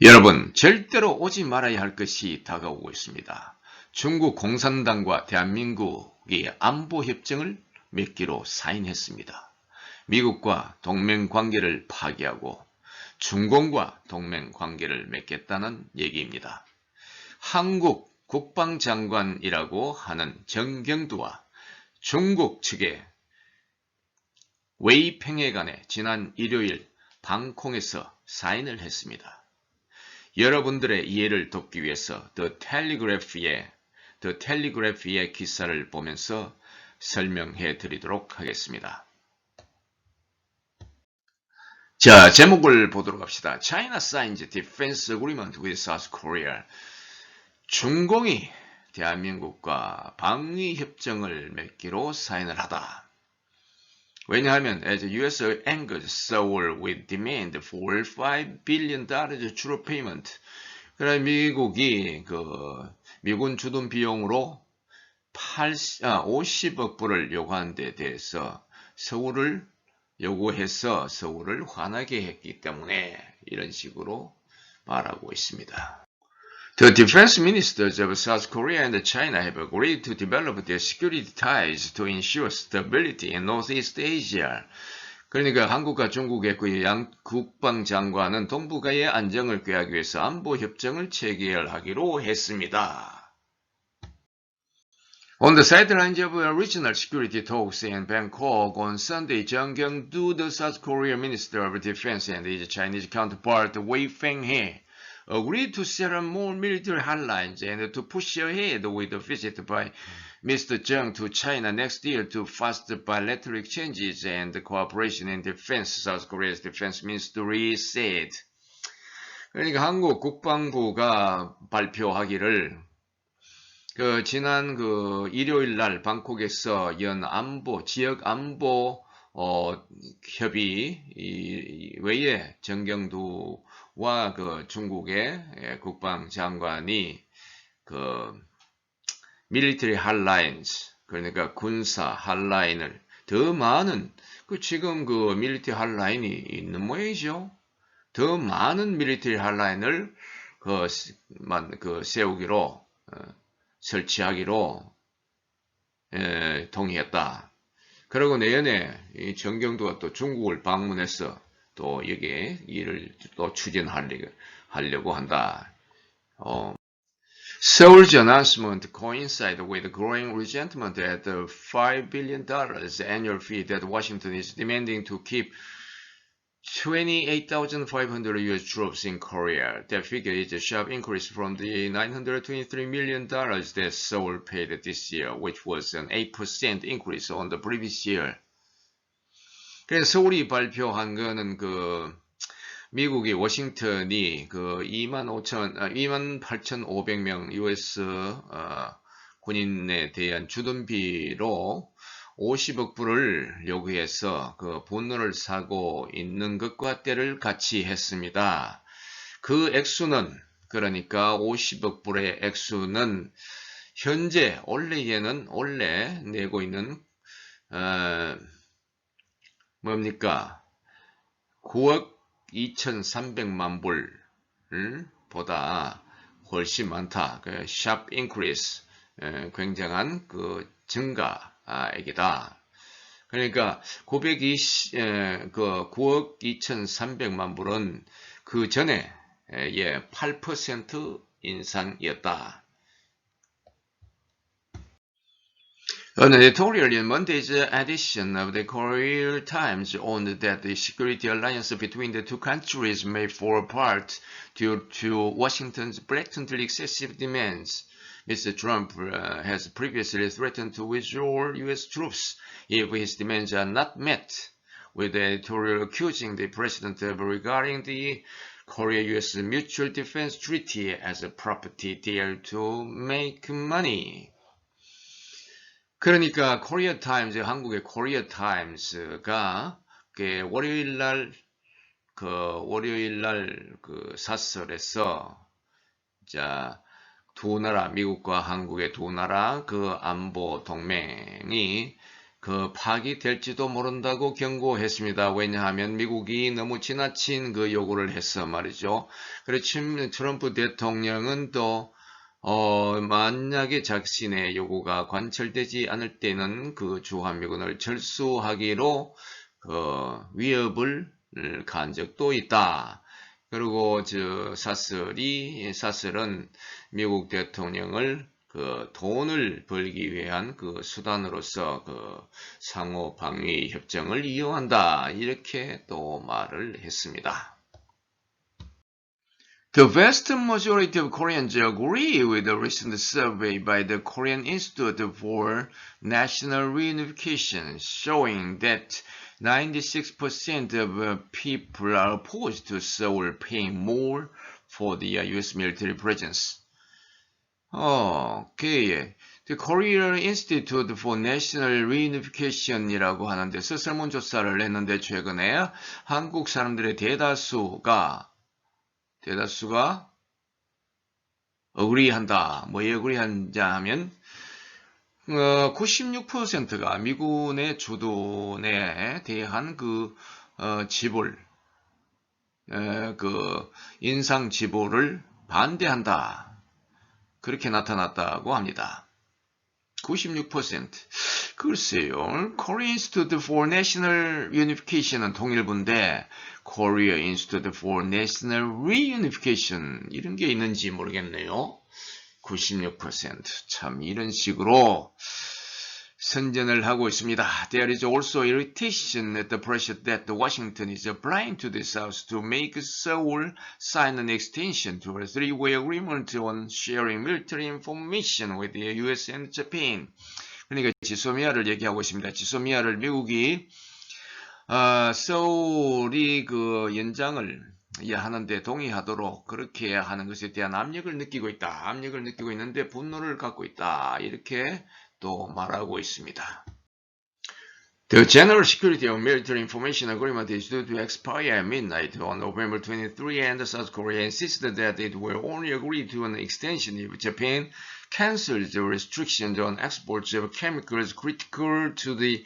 여러분, 절대로 오지 말아야 할 것이 다가오고 있습니다. 중국 공산당과 대한민국이 안보협정을 맺기로 사인했습니다. 미국과 동맹 관계를 파기하고 중공과 동맹 관계를 맺겠다는 얘기입니다. 한국 국방장관이라고 하는 정경두와 중국 측의 웨이팽에 간에 지난 일요일 방콕에서 사인을 했습니다. 여러분들의 이해를 돕기 위해서 The Telegraph의 The Telegraph의 기사를 보면서 설명해 드리도록 하겠습니다. 자, 제목을 보도록 합시다. China signs defense agreement with South Korea. 중공이 대한민국과 방위 협정을 맺기로 사인을 하다. 왜냐하면 as U.S. angered Seoul with demand for 5 billion dollars true payment. 그래 미국이 그 미군 주둔 비용으로 80, 아, 50억 불을 요구한 데 대해서 서울을 요구해서 서울을 화나게 했기 때문에 이런 식으로 말하고 있습니다. The defense ministers of South Korea and China have agreed to develop their security ties to ensure stability in Northeast Asia. 그러니까 한국과 중국의 그 양 국방장관은 동북아의 안정을 꾀하기 위해서 안보 협정을 체결하기로 했습니다. On the sidelines of regional security talks in Bangkok on Sunday, Jang Kyung-do, the South Korea Minister of Defense, and his Chinese counterpart Wei Fenghe agreed to set up more military hotlines and to push ahead with a visit by Mr. Zheng to China next year to foster bilateral exchanges and cooperation in defense, South Korea's defense ministry said. 그러니까 한국 국방부가 발표하기를 그 지난 그 일요일 날 방콕에서 연 안보 지역 안보 어, 협의 이, 외에 정경두 와그 중국의 예, 국방장관이 그 밀리터리 할라인스 그러니까 군사 할라인을 더 많은 그 지금 그 밀리터리 할라인이 있는 모양이죠. 더 많은 밀리터리 할라인을 그, 그 세우기로 어, 설치하기로 에, 동의했다. 그리고 내년에 이 정경도가 또 중국을 방문해서 또 여기에 일을 또 추진하려고 한다. 어, Seoul's announcement coincided with growing resentment at the $5 billion annual fee that Washington is demanding to keep 28,500 US troops in Korea. That figure is a sharp increase from the $923 million that Seoul paid this year, which was an 8% increase on the previous year. 그래서 서울이 발표한 거는 그 미국이 워싱턴이 그 2만 5천, 아, 2만 8,500명 US 어, 군인에 대한 주둔비로 50억 불을 요구해서 그 분노를 사고 있는 것과 때를 같이 했습니다. 그 액수는 그러니까 50억 불의 액수는 현재 원래에는 원래 내고 있는 어, 뭡니까 9억 2,300만 불 보다 훨씬 많다. 그샵 인크리스 굉장한 그 증가 아, 액이다. 그러니까 920, 그 9억 2,300만 불은 그 전에 예, 8% 인상이었다. An editorial in Monday's edition of the Korea Times owned that the security alliance between the two countries may fall apart due to Washington's blatantly excessive demands. Mr. Trump uh, has previously threatened to withdraw U.S. troops if his demands are not met, with the editorial accusing the president of regarding the Korea-U.S. Mutual Defense Treaty as a property deal to make money. 그러니까 코리아 타임즈, 한국의 코리아 타임스가 그 월요일 날, 그 월요일 날그 사설에서 자, 두 나라, 미국과 한국의 두 나라 그 안보 동맹이 그 파기될지도 모른다고 경고했습니다. 왜냐하면 미국이 너무 지나친 그 요구를 해서 말이죠. 그래 트럼프 대통령은 또 어, 만약에 자신의 요구가 관철되지 않을 때는 그 주한미군을 철수하기로 그 위협을 간 적도 있다. 그리고 저 사슬이 사슬은 미국 대통령을 그 돈을 벌기 위한 그 수단으로서 그 상호 방위 협정을 이용한다 이렇게 또 말을 했습니다. The vast majority of Koreans agree with the recent survey by the Korean Institute for National Reunification showing that 96% of people are opposed to Seoul paying more for the U.S. military presence. 어, okay. The Korean Institute for National Reunification이라고 하는데 설문조사를 했는데 최근에 한국 사람들의 대다수가 대다수가 어그리한다. 뭐에 어그리한자 하면 어, 96%가 미군의 주둔에 대한 그 어, 지불, 에, 그 인상 지불을 반대한다. 그렇게 나타났다고 합니다. 96% 글쎄요. Korea Institute for National Unification은 통일부인데 Korea Institute for National Reunification 이런 게 있는지 모르겠네요. 96%참 이런 식으로 선전을 하고 있습니다. There is also irritation at the pressure that Washington is applying to the South to make Seoul sign an extension to a three-way agreement on sharing military information with the US and Japan. 그러니까 지소미아를 얘기하고 있습니다. 지소미아를 미국이 어, 서울이 그 연장을 하는데 동의하도록 그렇게 하는 것에 대한 압력을 느끼고 있다. 압력을 느끼고 있는데 분노를 갖고 있다. 이렇게 또 말하고 있습니다. The General Security of Military Information Agreement is due to expire at midnight on November 23 and South Korea insisted that it will only agree to an extension if Japan cancels the restrictions on exports of chemicals critical to the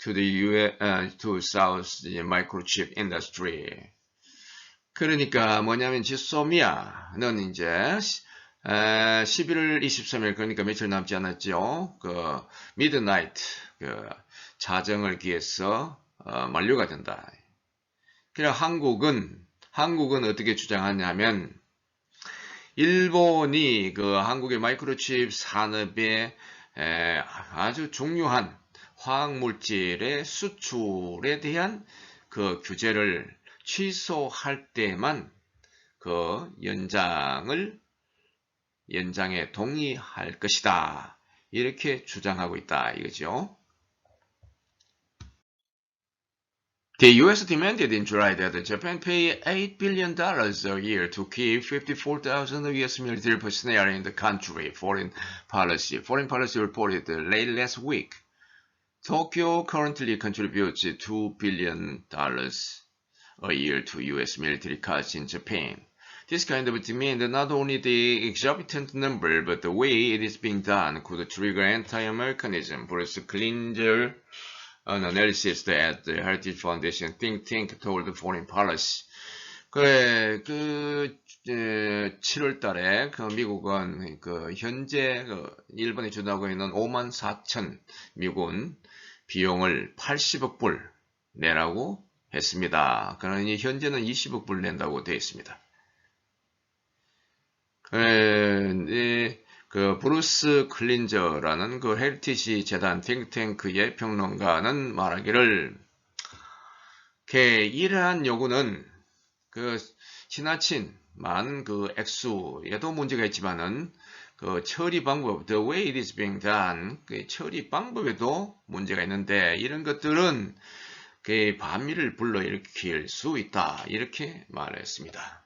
to the US, uh, to South microchip industry. 그러니까 뭐냐면 지소미아는 이제 11월 23일 그러니까 며칠 남지 않았죠. 그 미드나이트 그 자정을 기해서 어, 만료가 된다. 그냥 한국은 한국은 어떻게 주장하냐면 일본이 그 한국의 마이크로칩 산업에 에, 아주 중요한 화학물질의 수출에 대한 그 규제를 취소할 때만 그 연장을 연장에 동의할 것이다. 이렇게 주장하고 있다 이거죠. The U.S. demanded in July that Japan pay $8 billion a year to keep 54,000 U.S. military personnel in the country, foreign policy. Foreign policy reported late last week. Tokyo currently contributes $2 billion a year to U.S. military costs in Japan. This kind of demand not only the exorbitant number, but the way it is being done could trigger anti-Americanism. Bruce Klinger, an analyst at the Heritage Foundation think tank, told Foreign Policy. 그래, 그, 에, 7월 달에 그 미국은 그 현재 그 일본이 주도하고 있는 5만 4천 미군 비용을 80억 불 내라고 했습니다. 그러니 현재는 20억 불 낸다고 되어 있습니다. 에, 그 브루스 클린저라는 그 헬티시 재단 탱탱크의 평론가는 말하기를 이러한 요구는 그 지나친 많은 그 액수에도 문제가 있지만은 그 처리 방법, the way it is being done, 그 처리 방법에도 문제가 있는데 이런 것들은 그 반미를 불러일으킬 수 있다 이렇게 말했습니다.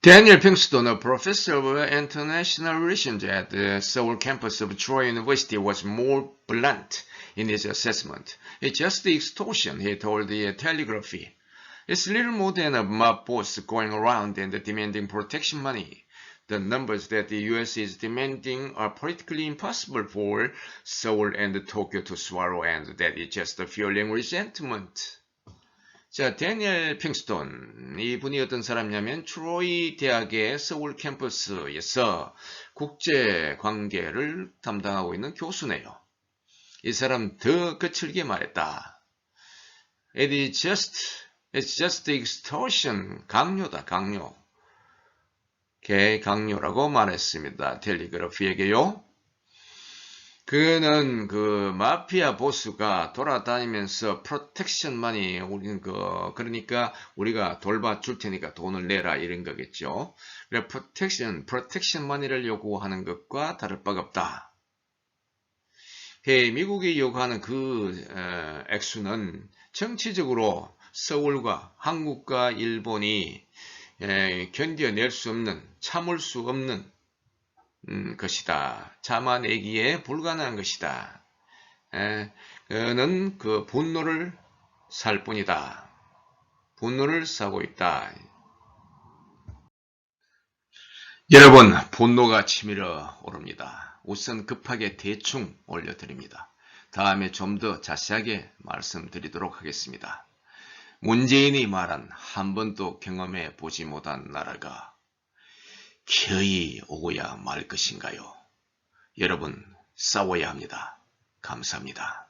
Daniel Pinkston, a professor of international relations at the Seoul campus of Troy University, was more blunt in his assessment. It's just the extortion, he told the Telegraphy. It's little more than a mob boss going around and demanding protection money. The numbers that the US is demanding are politically impossible for Seoul and Tokyo to swallow and that is just fueling resentment. 자, 데니엘 핑스톤. 이분이 어떤 사람이냐면 트로이 대학의 서울 캠퍼스에서 국제 관계를 담당하고 있는 교수네요. 이 사람 더 거칠게 말했다. It is just, it's just extortion. 강요다, 강요. 개 강요라고 말했습니다. 텔리그래프에게요. 그는 그 마피아 보스가 돌아다니면서 프로텍션만이 우리는 그 그러니까 우리가 돌봐줄 테니까 돈을 내라 이런 거겠죠. 그래 프로텍션 프로텍션만이를 요구하는 것과 다를 바가 없다. 해 미국이 요구하는 그 어, 액수는 정치적으로 서울과 한국과 일본이 에, 견뎌낼 수 없는 참을 수 없는 음, 것이다. 참아내기에 불가능한 것이다. 에, 그는 그 분노를 살 뿐이다. 분노를 사고 있다. 여러분, 분노가 치밀어 오릅니다. 우선 급하게 대충 올려드립니다. 다음에 좀 더 자세하게 말씀드리도록 하겠습니다. 문재인이 말한 한 번도 경험해 보지 못한 나라가 겨이 오고야 말 것인가요? 여러분, 싸워야 합니다. 감사합니다.